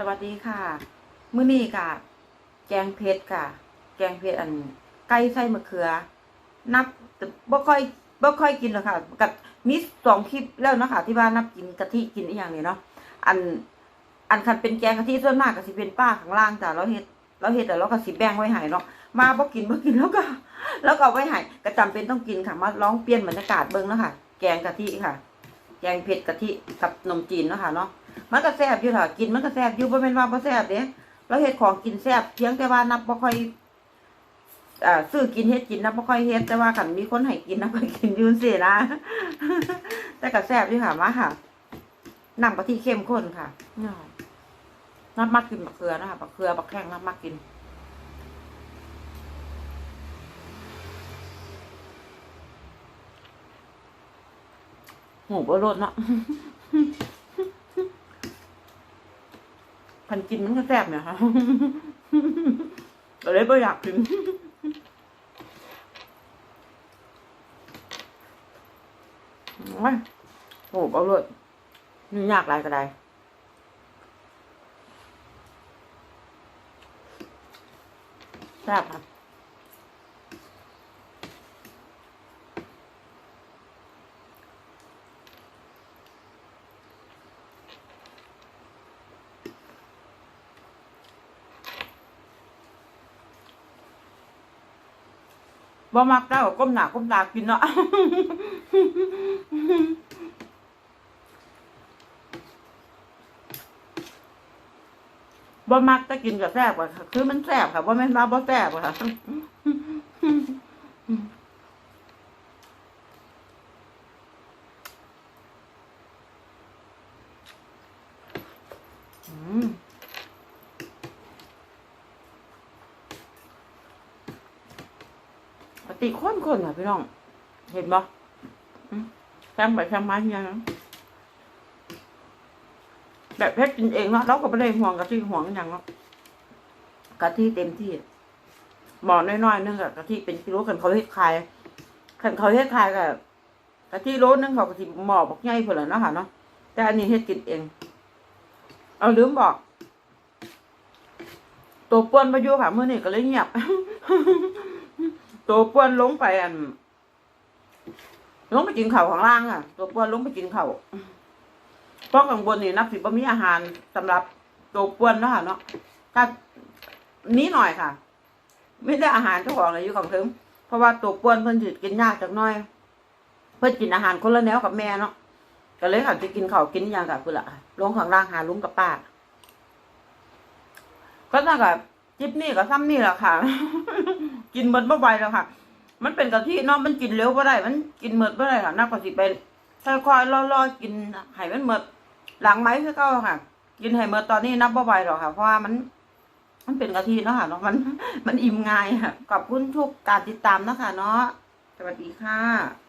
สวัสดีค่ะ มื้อนี้ค่ะแกงเผ็ดค่ะ แกงเผ็ดอันไก่ใส่มะเขือ นับแต่บ่ค่อยบ่ค่อยกินหรอกค่ะกับมีสองคลิปแล้วเนาะคะที่ว่านับกินกะทิกินอีหยังนี่เนาะอัน อันคันเป็นแกงกะทิส่วนมากก็สิเป็นป้าข้างล่างจ้ะเราเฮ็ดเราเฮ็ดแต่เราก็สิแบ่งไว้ให้เนาะมาบ่กินบ่กินแล้วก็ แล้วก็ไว้ให้ก็จำเป็นต้องกินค่ะ มาลองเปลี่ยนบรรยากาศเบิ่งเนาะค่ะ แกงกะทิค่ะ แกงเผ็ดกะทิกับนมจีนเนาะค่ะเนาะ มันก็แซ่บอยู่ค่ะกินมันก็แซ่บอยู่บ่แม่นว่าบ่แซ่บเด้เราเฮ็ดของกินแซ่บเพียงแต่ว่านับบ่ค่อยอ่าซื้อกินเฮ็ดกินนับบ่ค่อยเฮ็ดแต่ว่าคันมีคนให้กินนับก็กินอยู่ซี่นะแต่ก็แซ่บอยู่ค่ะมาค่ะน้ำกะทิเข้มข้นค่ะน้อยนับมักกินบักเขือนะคะบักเขือบักแข้งนับมักกินโหบ่รสเนาะ พันกินมันก็แซ่บเนี่ยค่ะก็เลยไม่อยากกินโอ้โหเอาเลยนี่ยากอะไรก็ได้แซ่บค่ะ บ่มักแล้าก้มหน้าก้มตากินเนาะบ่มักแต่กินกับแซ่บกว่าคือมันแซ่บค่ะบ่แม่นว่าบ่แซ่บค่ะ อืม ปก ติข้นคนค่ะพี่น้อง เห็นบ่อืมแซงไปแซงมาเฮียนะแบบเพชรกินเองเนาะเราก็ไม่ได้ห่วงกะทิห่วงอย่างเนาะกะทิเต็มที่หมอน้อยๆนึงกับกะทิเป็นกิโลขันเขาเฮ็ดขายขันเขาเฮ็ดขายกับกะทิโลนึงเขากะทิหมอบอกใหญ่เพื่อนเนาะค่ะเนาะแต่อันนี้เฮ็ดกินเอง เอาลืมบอก ตัวป้วนมาอยู่ค่ะเมื่อนี้ก็เลยเงียบ ตัวป้วนลงไปอันลงไปกินเข้าข้างล่างอะ ตัวป้วนลงไปกินเข้าเพราะข้างบนนี่นับสิบ่มีอาหารสำหรับตัวป้วนเนาะค่ะเนาะก็นี้หน่อยค่ะ ไม่ได้อาหารเจ้าของเลยอยู่ของถึงเพราะว่าตัวป้วนเพิ่นสิกินยากจักน่อย เพิ่นกินอาหารคนละแนวกับแม่เนาะก็เลยค่ะจะกินเข้ากินอย่างกับคุณละลงข้างล่างหาลุงกับป้าก็น่ากับจิบนี่กับซ้ำนี่แหละค่ะ กินหมดเมื่อไหร่แล้วค่ะ มันเป็นกะทิเนาะมันกินเร็วบ่ได้ มันกินหมดบ่ได้ค่ะนักกว่าสิเป็นค่อยๆล่อๆกินให้มันหมดหลังไม้คือเก่าค่ะ กินให้หมดตอนนี้นับบ่ไหวหรอกค่ะ เพราะว่ามัน มันเป็นกะทิเนาะค่ะเนาะมัน มันอิ่มง่ายค่ะขอบคุณทุกการติดตามนะคะเนาะสวัสดีค่ะ